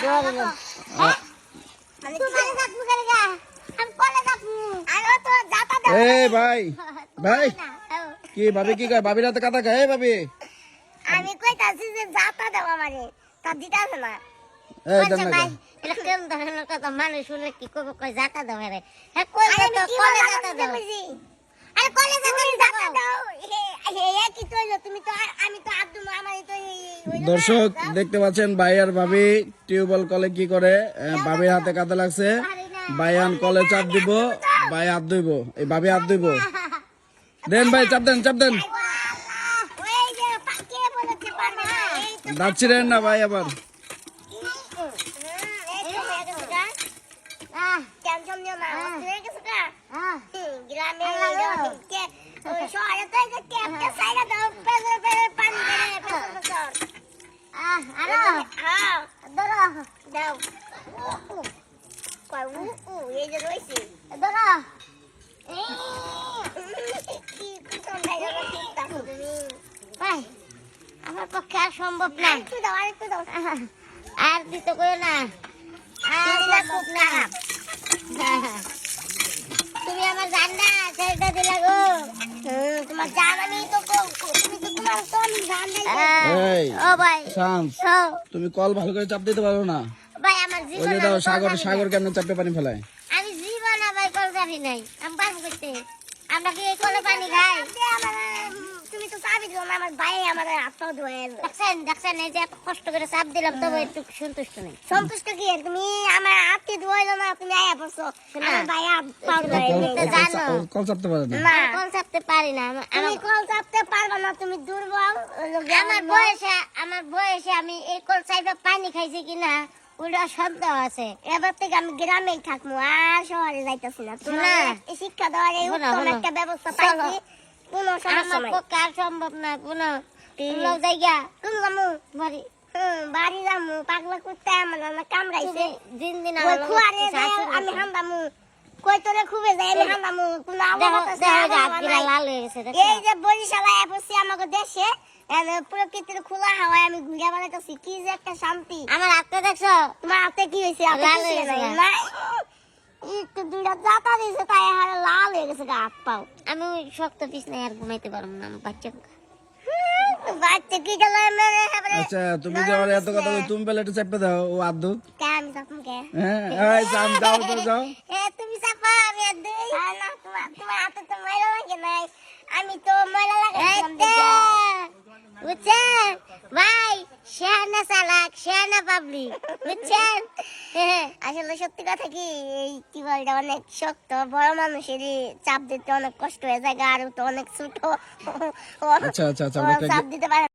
মানে তো যাতা ভাই ভাই। কি ভাবি কি কয়? ভাবির হাতে কাটা খায় ভাবি? আমি কইতাছি যে যাতা দাও আমারে তা দিতাছ না। এই আচ্ছা না এটা কেমন ধরনের কথা? মানুষ শুনে কি করব? কয় জাতা দাও রে হ্যাঁ কই আরে তো কি কলে জাতা দাও আরে কলে যাতা যাতা দাও দর্শক দেখতে পাচ্ছেন ভাই আর ভাবি টিউবওয়েল কলে কি করে? আহ, ভাবির হাতে কাদা লাগছে। ভাই আন কলে চাপ দিব। ভাই হাত ধুইব। এই ভাবি হাত ধুইব। দেন ভাই চাপ দেন চাপ দেন। পারবে না ভাই আবার। হুম, এই তো হয়ে গেছে গা। আহ টেনশন নিও না হ্যাঁ। হয়ে গেছে গা। আহ হুম, গ্রামে আল্লাহ গো। এরকম কে- ওই শহরে তো এই যে ট্যাপটা সাইডে দাও, পেছনে পেছনে পানি বেরোয়, পেছনে পেছনে। আহ আরও হ্যাঁ, ধরো দাও। উ, উ। কয় উ, উ, এই যে রয়েছে। ধরো কি কুটন ভাইরা করতাছো ভাই আমার পক্ষে আর সম্ভব না দাও, আরেকটু দাও। আর দিতে কইও না আর দিলে না তুমি আমার জান না ছেলেটা দিলা গো তোমার জান আমি তো তুমি কল ভালো করে চাপ দিতে পারো না। ভাই আমার জীবন দাও সাগর সাগর কেমন চাপে পানি ফেলায়? আমি জীবন ভাই কল জানি নাই। আমি পারব করতে আমরা কি এই কলে পানি খাই? আমার, তুমি তো চাবি দিও না আমার ভাই আমার হাত পাও ধুয়ে দেখছেন দেখছেন এই যে কষ্ট করে চাপ দিলাম তবে একটু সন্তুষ্ট নেই। সন্তুষ্ট কি? তুমি আমার হাতে ধুয়াইলো না তুমি আয়া পড়ছো। আমার ভাই হাত ধুয়ে জানো। কল- কল চাপতে পারে না। আমি কল চাপতে পারি না আমার কল চাপতে পারবে না তুমি দুর্বল। আমার বয়সে আমার বয়সে আমি এই কল চাইবে পানি খাইছি কিনা? ওটা শব্দ আছে। এবার থেকে আমি গ্রামেই থাকব আর শহরে যাইতেছি না। তোমার শিক্ষা দেওয়ার এই উত্তম একটা ব্যবস্থা। পাইছি। কোনো সমস্যা নাই পক্ষে আর সম্ভব না কোনো? জায়গা কোন যামু বাড়ি। হুম বাড়ি যামু। পাগলা কুত্তা আমার কামড়াইছে। দিন দিন আমি খুয়ারে আমি আছে। হান্দামু কই তোরে খুবে যায় আমি কোনো লাল হয়ে গেছে এই যে বরিশালা এসেছি আমাকে দেশে প্রকৃতির খোলা হাওয়ায় আমি ঘুরে বেড়াইতেছি কি যে একটা শান্তি। আমার হাতটা দেখছ? তোমার হাতে কি হয়েছে? লাল হয়ে গেছে না একটু দুইটা জাতা দিয়েছে তাই হারে লাল হয়ে গেছে গা পাও। আমি শক্ত পিস নাই আর ঘুমাইতে পারব না আমার বাচ্চা বাচ্চা কি গেল মেরে আচ্ছা তুমি যে আমার এত কথা তুমি পেলে একটু দাও ও আদু। কে আমি চাপুন কে? হ্যাঁ এই যাও যাও তো যাও এ তুমি চাপা আমি আর দুই হ্যাঁ না তোমার তোমার হাতে তো আমি তো ময়লা লাগাইছিলাম দেখে। বুঝছেন? ভাই শেয়ানা চালাক শেয়ানা পাবলিক বুঝছেন? আসলে সত্যি কথা কি এই কি বলটা অনেক শক্ত বড় মানুষেরই চাপ দিতে অনেক কষ্ট হয়ে যায় আর তো অনেক ছোট। আচ্ছা আচ্ছা আচ্ছা চাপ দিতে পারে